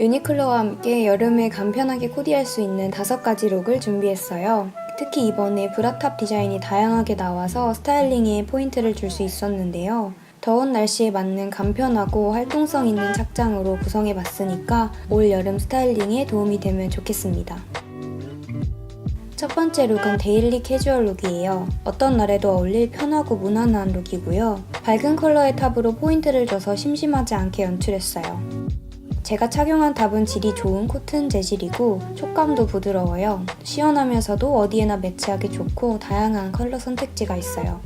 유니클로와 함께 여름에 간편하게 코디할 수 있는 다섯 가지 룩을 준비했어요. 특히 이번에 브라탑 디자인이 다양하게 나와서 스타일링에 포인트를 줄 수 있었는데요. 더운 날씨에 맞는 간편하고 활동성 있는 착장으로 구성해 봤으니까 올 여름 스타일링에 도움이 되면 좋겠습니다. 첫 번째 룩은 데일리 캐주얼 룩이에요. 어떤 날에도 어울릴 편하고 무난한 룩이고요. 밝은 컬러의 탑으로 포인트를 줘서 심심하지 않게 연출했어요. 제가 착용한 탑은 질이 좋은 코튼 재질이고 촉감도 부드러워요. 시원하면서도 어디에나 매치하기 좋고 다양한 컬러 선택지가 있어요.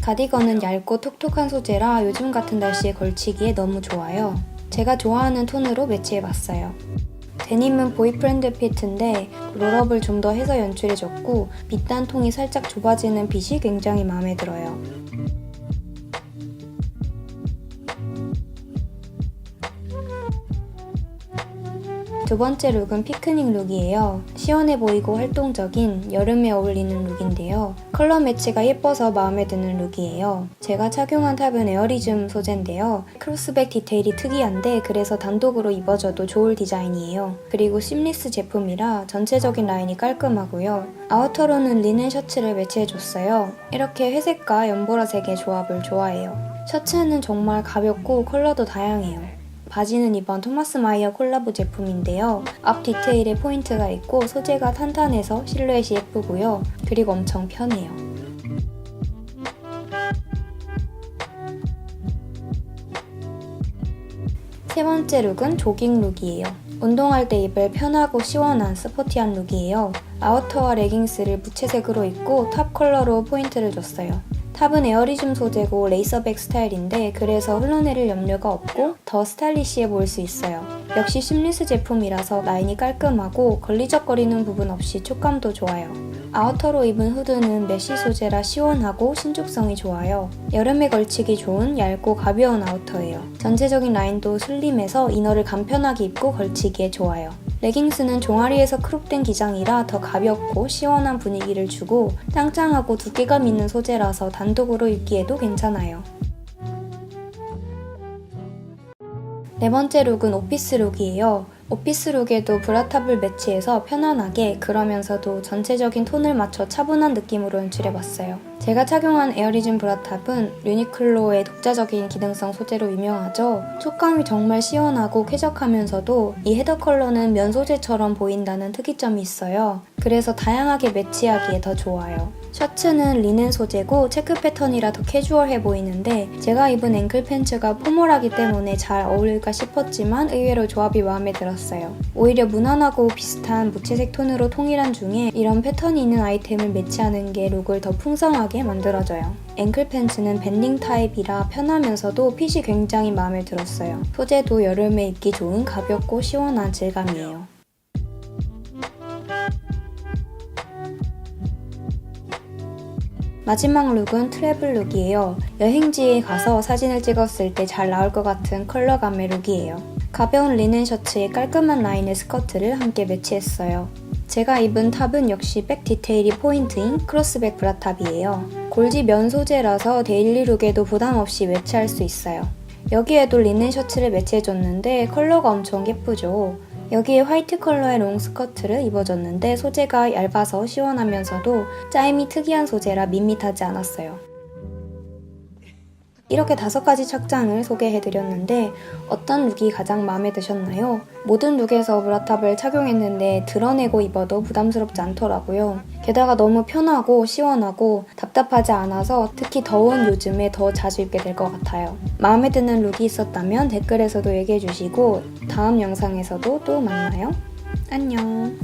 가디건은 얇고 톡톡한 소재라 요즘 같은 날씨에 걸치기에 너무 좋아요. 제가 좋아하는 톤으로 매치해봤어요. 데님은 보이프렌드 피트인데 롤업을 좀 더 해서 연출해줬고 밑단 통이 살짝 좁아지는 핏이 굉장히 마음에 들어요. 두 번째 룩은 피크닉 룩이에요. 시원해 보이고 활동적인 여름에 어울리는 룩인데요. 컬러 매치가 예뻐서 마음에 드는 룩이에요. 제가 착용한 탑은 에어리즘 소재인데요. 크로스백 디테일이 특이한데 그래서 단독으로 입어줘도 좋을 디자인이에요. 그리고 심리스 제품이라 전체적인 라인이 깔끔하고요. 아우터로는 리넨 셔츠를 매치해줬어요. 이렇게 회색과 연보라색의 조합을 좋아해요. 셔츠는 정말 가볍고 컬러도 다양해요. 바지는 이번 토마스 마이어 콜라보 제품인데요. 앞 디테일에 포인트가 있고 소재가 탄탄해서 실루엣이 예쁘고요. 그리고 엄청 편해요. 세 번째 룩은 조깅 룩이에요. 운동할 때 입을 편하고 시원한 스포티한 룩이에요. 아우터와 레깅스를 무채색으로 입고 탑 컬러로 포인트를 줬어요. 탑은 에어리즘 소재고 레이서백 스타일인데 그래서 흘러내릴 염려가 없고 더 스타일리시해 보일 수 있어요. 역시 심리스 제품이라서 라인이 깔끔하고 걸리적거리는 부분 없이 촉감도 좋아요. 아우터로 입은 후드는 메쉬 소재라 시원하고 신축성이 좋아요. 여름에 걸치기 좋은 얇고 가벼운 아우터예요. 전체적인 라인도 슬림해서 이너를 간편하게 입고 걸치기에 좋아요. 레깅스는 종아리에서 크롭된 기장이라 더 가볍고 시원한 분위기를 주고 짱짱하고 두께감 있는 소재라서 단독으로 입기에도 괜찮아요. 네 번째 룩은 오피스 룩이에요. 오피스 룩에도 브라탑을 매치해서 편안하게 그러면서도 전체적인 톤을 맞춰 차분한 느낌으로 연출해봤어요. 제가 착용한 에어리즘 브라탑은 유니클로의 독자적인 기능성 소재로 유명하죠. 촉감이 정말 시원하고 쾌적하면서도 이 헤더 컬러는 면 소재처럼 보인다는 특이점이 있어요. 그래서 다양하게 매치하기에 더 좋아요. 셔츠는 리넨 소재고 체크 패턴이라 더 캐주얼해 보이는데 제가 입은 앵클 팬츠가 포멀하기 때문에 잘 어울릴까 싶었지만 의외로 조합이 마음에 들었어요. 오히려 무난하고 비슷한 무채색 톤으로 통일한 중에 이런 패턴이 있는 아이템을 매치하는 게 룩을 더 풍성하게 만들어줘요. 앵클 팬츠는 밴딩 타입이라 편하면서도 핏이 굉장히 마음에 들었어요. 소재도 여름에 입기 좋은 가볍고 시원한 질감이에요. 마지막 룩은 트래블 룩이에요. 여행지에 가서 사진을 찍었을 때 잘 나올 것 같은 컬러감의 룩이에요. 가벼운 리넨 셔츠에 깔끔한 라인의 스커트를 함께 매치했어요. 제가 입은 탑은 역시 백 디테일이 포인트인 크로스백 브라탑이에요. 골지 면 소재라서 데일리 룩에도 부담 없이 매치할 수 있어요. 여기에도 리넨 셔츠를 매치해줬는데 컬러가 엄청 예쁘죠. 여기에 화이트 컬러의 롱 스커트를 입어줬는데 소재가 얇아서 시원하면서도 짜임이 특이한 소재라 밋밋하지 않았어요. 이렇게 다섯 가지 착장을 소개해드렸는데 어떤 룩이 가장 마음에 드셨나요? 모든 룩에서 브라탑을 착용했는데 드러내고 입어도 부담스럽지 않더라고요. 게다가 너무 편하고 시원하고 답답하지 않아서 특히 더운 요즘에 더 자주 입게 될 것 같아요. 마음에 드는 룩이 있었다면 댓글에서도 얘기해주시고 다음 영상에서도 또 만나요. 안녕.